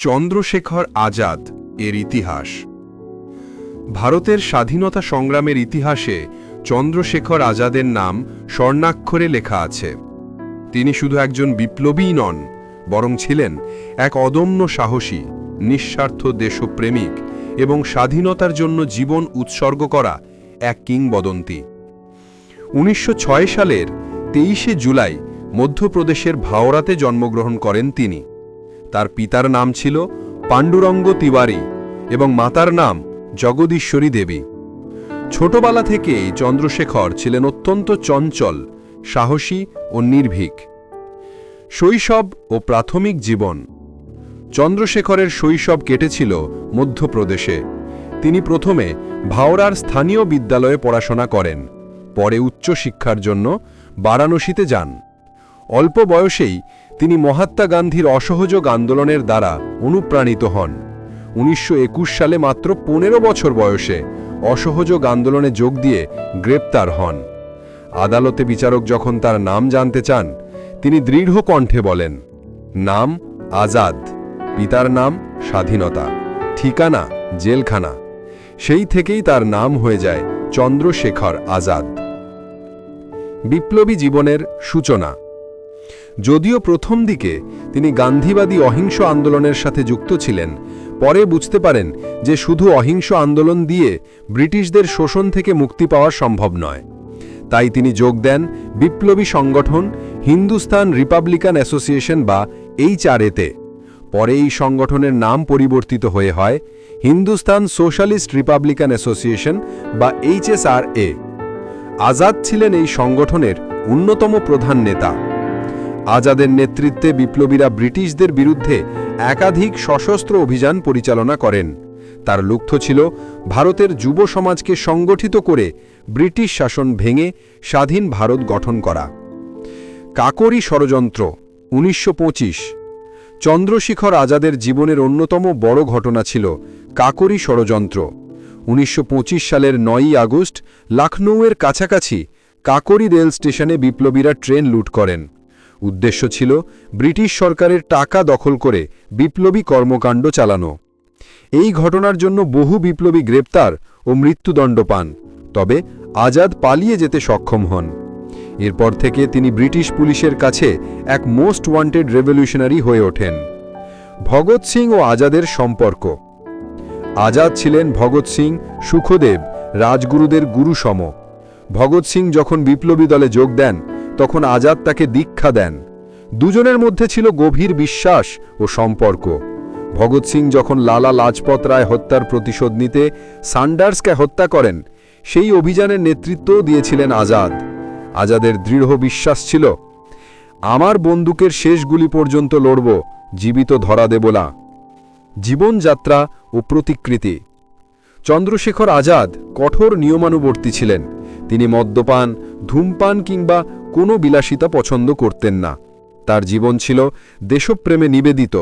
চন্দ্রশেখর আজাদ এর ইতিহাস। ভারতের স্বাধীনতা সংগ্রামের ইতিহাসে চন্দ্রশেখর আজাদের নাম স্বর্ণাক্ষরে লেখা আছে। তিনি শুধু একজন বিপ্লবীই নন, বরং ছিলেন এক অদম্য সাহসী, নিঃস্বার্থ দেশপ্রেমিক এবং স্বাধীনতার জন্য জীবন উৎসর্গ করা এক কিংবদন্তি। উনিশশো ছয় সালের তেইশে জুলাই মধ্যপ্রদেশের ভাওরাতে জন্মগ্রহণ করেন তিনি। তার পিতার নাম ছিল পাণ্ডুরঙ্গ তিওয়ারি এবং মাতার নাম জগদীশ্বরী দেবী। ছোটবেলা থেকেই চন্দ্রশেখর ছিলেন অত্যন্ত চঞ্চল, সাহসী ও নির্ভীক। শৈশব ও প্রাথমিক জীবন। চন্দ্রশেখরের শৈশব কেটেছিল মধ্যপ্রদেশে। তিনি প্রথমে ভাওরার স্থানীয় বিদ্যালয়ে পড়াশোনা করেন, পরে উচ্চশিক্ষার জন্য বারাণসীতে যান। অল্প বয়সেই তিনি মহাত্মা গান্ধীর অসহযোগ আন্দোলনের দ্বারা অনুপ্রাণিত হন। উনিশশো একুশ সালে মাত্র পনেরো বছর বয়সে অসহযোগ আন্দোলনে যোগ দিয়ে গ্রেপ্তার হন। আদালতে বিচারক যখন তার নাম জানতে চান, তিনি দৃঢ় কণ্ঠে বলেন, নাম আজাদ, পিতার নাম স্বাধীনতা, ঠিকানা জেলখানা। সেই থেকেই তার নাম হয়ে যায় চন্দ্রশেখর আজাদ। বিপ্লবী জীবনের সূচনা। যদিও প্রথম দিকে তিনি গান্ধীবাদী অহিংস আন্দোলনের সাথে যুক্ত ছিলেন, পরে বুঝতে পারেন যে শুধু অহিংস আন্দোলন দিয়ে ব্রিটিশদের শোষণ থেকে মুক্তি পাওয়া সম্ভব নয়। তাই তিনি যোগ দেন বিপ্লবী সংগঠন হিন্দুস্তান রিপাবলিকান অ্যাসোসিয়েশন বা এইচআরএতে পরে এই সংগঠনের নাম পরিবর্তিত হয়ে হয় হিন্দুস্তান সোশ্যালিস্ট রিপাবলিকান অ্যাসোসিয়েশন বা এইচএসআরএ আজাদ ছিলেন এই সংগঠনের অন্যতম প্রধান নেতা। আজাদের নেতৃত্বে বিপ্লবীরা ব্রিটিশদের বিরুদ্ধে একাধিক সশস্ত্র অভিযান পরিচালনা করেন। তার লক্ষ্য ছিল ভারতের যুব সমাজকে সংগঠিত করে ব্রিটিশ শাসন ভেঙে স্বাধীন ভারত গঠন করা। কাকরি ষড়যন্ত্র, উনিশশো পঁচিশ। চন্দ্রশেখর আজাদের জীবনের অন্যতম বড় ঘটনা ছিল কাকরি ষড়যন্ত্র। উনিশশো পঁচিশ সালের নয়ই আগস্ট লখনৌয়ের কাছাকাছি কাকরি রেল স্টেশনে বিপ্লবীরা ট্রেন লুট করেন। উদ্দেশ্য ছিল ব্রিটিশ সরকারের টাকা দখল করে বিপ্লবী কর্মকাণ্ড চালানো। এই ঘটনার জন্য বহু বিপ্লবী গ্রেপ্তার ও মৃত্যুদণ্ড পান, তবে আজাদ পালিয়ে যেতে সক্ষম হন। এরপর থেকে তিনি ব্রিটিশ পুলিশের কাছে এক মোস্ট ওয়ান্টেড রেভলিউশনারি হয়ে ওঠেন, ভগৎ সিং ও আজাদের সম্পর্ক। আজাদ ছিলেন ভগৎ সিং সুখদেব, রাজগুরুদের গুরুসম। ভগৎ সিং যখন বিপ্লবী দলে যোগ দেন তখন আজাদ তাকে দীক্ষা দেন। দুজনের মধ্যে ছিল গভীর বিশ্বাস ও সম্পর্ক। ভগৎ সিং যখন লালা লাজপত রায় হত্যার প্রতিশোধ নিতে সান্ডার্সকে হত্যা করেন, সেই অভিযানের নেতৃত্বও দিয়েছিলেন আজাদ। আজাদের দৃঢ় বিশ্বাস ছিল, আমার বন্দুকের শেষ গুলি পর্যন্ত লড়ব, জীবিত ধরা দেব না। জীবনযাত্রা ও প্রতিকৃতি। চন্দ্রশেখর আজাদ কঠোর নিয়মানুবর্তী ছিলেন। তিনি মদ্যপান, ধূমপান কিংবা কোনো বিলাসিতা পছন্দ করতেন না। তার জীবন ছিল দেশপ্রেমে নিবেদিত।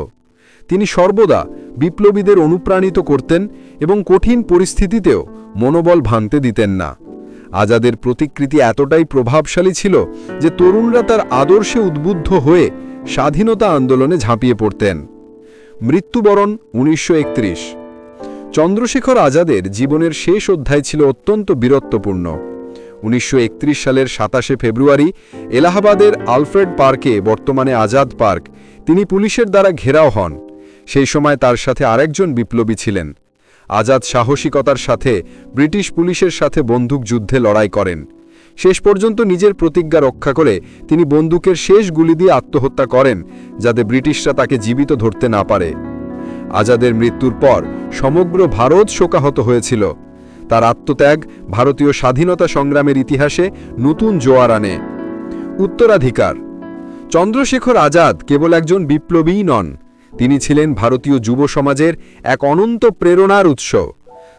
তিনি সর্বদা বিপ্লবীদের অনুপ্রাণিত করতেন এবং কঠিন পরিস্থিতিতেও মনোবল ভাঙতে দিতেন না। আজাদের প্রতিকৃতি এতটাই প্রভাবশালী ছিল যে তরুণরা তার আদর্শে উদ্বুদ্ধ হয়ে স্বাধীনতা আন্দোলনে ঝাঁপিয়ে পড়তেন। মৃত্যুবরণ উনিশশো একত্রিশ। চন্দ্রশেখর আজাদের জীবনের শেষ অধ্যায় ছিল অত্যন্ত বীরত্বপূর্ণ। উনিশশো একত্রিশ সালের সাতাশে ফেব্রুয়ারি এলাহাবাদের আলফ্রেড পার্কে, বর্তমানে আজাদ পার্ক, তিনি পুলিশের দ্বারা ঘেরাও হন। সেই সময় তার সাথে আরেকজন বিপ্লবী ছিলেন। আজাদ সাহসিকতার সাথে ব্রিটিশ পুলিশের সাথে বন্দুক যুদ্ধে লড়াই করেন। শেষ পর্যন্ত নিজের প্রতিজ্ঞা রক্ষা করে তিনি বন্দুকের শেষ গুলি দিয়ে আত্মহত্যা করেন, যাতে ব্রিটিশরা তাকে জীবিত ধরতে না পারে। আজাদের মৃত্যুর পর সমগ্র ভারত শোকাহত হয়েছিল। তার আত্মত্যাগ ভারতীয় স্বাধীনতা সংগ্রামের ইতিহাসে নতুন জোয়ার আনে। উত্তরাধিকার। চন্দ্রশেখর আজাদ কেবল একজন বিপ্লবীই নন, তিনি ছিলেন ভারতীয় যুব সমাজের এক অনন্ত প্রেরণার উৎস।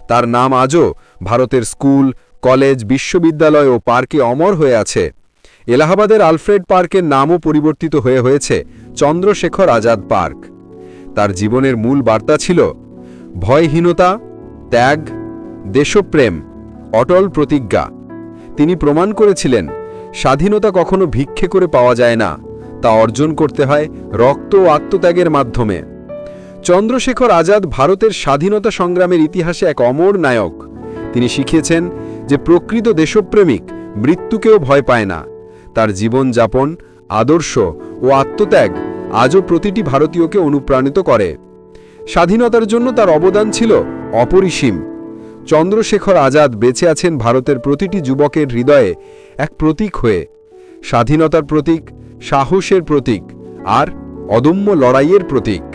তার নাম আজও ভারতের স্কুল, কলেজ, বিশ্ববিদ্যালয় ও পার্কে অমর হয়ে আছে। এলাহাবাদের আলফ্রেড পার্কের নামও পরিবর্তিত হয়ে হয়েছে চন্দ্রশেখর আজাদ পার্ক। তার জীবনের মূল বার্তা ছিল ভয়হীনতা, ত্যাগ দেশপ্রেম, অটল প্রতিজ্ঞা। তিনি প্রমাণ করেছিলেন, স্বাধীনতা কখনো ভিক্ষে করে পাওয়া যায় না, তা অর্জন করতে হয় রক্ত ও আত্মত্যাগের মাধ্যমে। চন্দ্রশেখর আজাদ ভারতের স্বাধীনতা সংগ্রামের ইতিহাসে এক অমর নায়ক। তিনি শিখিয়েছেন যে প্রকৃত দেশপ্রেমিক মৃত্যুকেও ভয় পায় না। তার জীবনযাপন, আদর্শ ও আত্মত্যাগ আজও প্রতিটি ভারতীয়কে অনুপ্রাণিত করে। স্বাধীনতার জন্য তার অবদান ছিল অপরিসীম। চন্দ্রশেখর আজাদ বেঁচে আছেন ভারতের প্রতিটি যুবকের হৃদয়ে এক প্রতীক হয়ে। স্বাধীনতার প্রতীক, সাহসের প্রতীক আর অদম্য লড়াইয়ের প্রতীক।